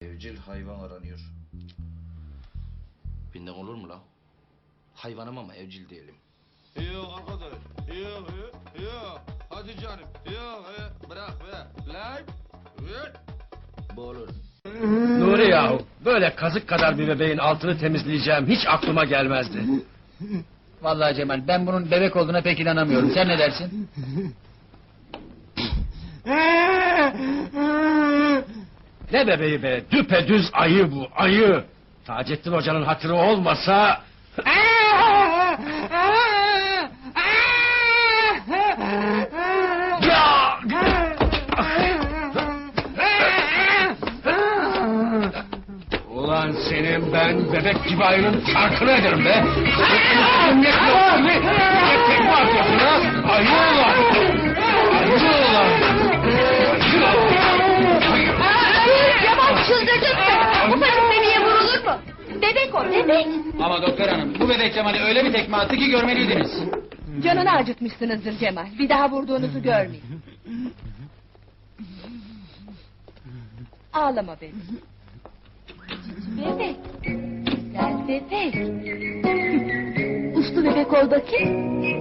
Evcil hayvan aranıyor. Binden olur mu la? Hayvanım ama evcil değilim. Yok arkadaş. Yok yok yok. Hadi canım. Yok yok. Bırak be. Lan. Yok. Bu olur. Nuri yahu böyle kazık kadar bir bebeğin altını temizleyeceğim hiç aklıma gelmezdi. Vallahi Cemal ben bunun bebek olduğuna pek inanamıyorum. Sen ne dersin? Ne bebeği be düpedüz ayı bu ayı. Taceddin hocanın hatırı olmasa... Ya! Ulan senin ben bebek gibi ayının farkını ederim be. Ama doktor hanım bu bebek Cemal'i öyle bir tekme attı ki görmeliydiniz. Canını acıtmışsınızdır Cemal. Bir daha vurduğunuzu görmeyin. Ağlama benim. Bebek. Güzel bebek. Uslu bebek ol bakayım.